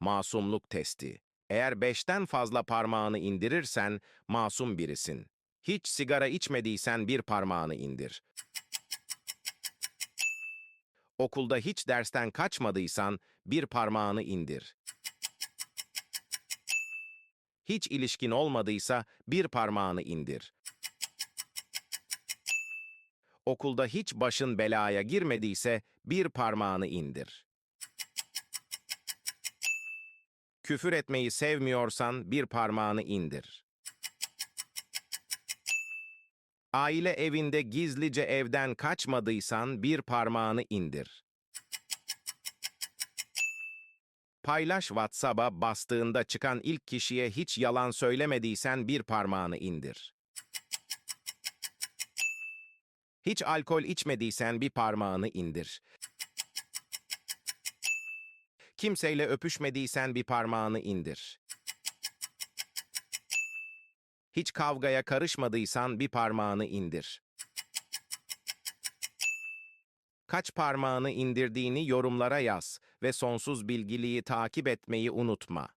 Masumluk testi. Eğer beşten fazla parmağını indirirsen masum birisin. Hiç sigara içmediysen bir parmağını indir. Okulda hiç dersten kaçmadıysan bir parmağını indir. Hiç ilişkin olmadıysa bir parmağını indir. Okulda hiç başın belaya girmediyse bir parmağını indir. Küfür etmeyi sevmiyorsan bir parmağını indir. Aile evinde gizlice evden kaçmadıysan bir parmağını indir. Paylaş WhatsApp'a bastığında çıkan ilk kişiye hiç yalan söylemediysen bir parmağını indir. Hiç alkol içmediysen bir parmağını indir. Kimseyle öpüşmediysen bir parmağını indir. Hiç kavgaya karışmadıysan bir parmağını indir. Kaç parmağını indirdiğini yorumlara yaz ve sonsuz bilgiliği takip etmeyi unutma.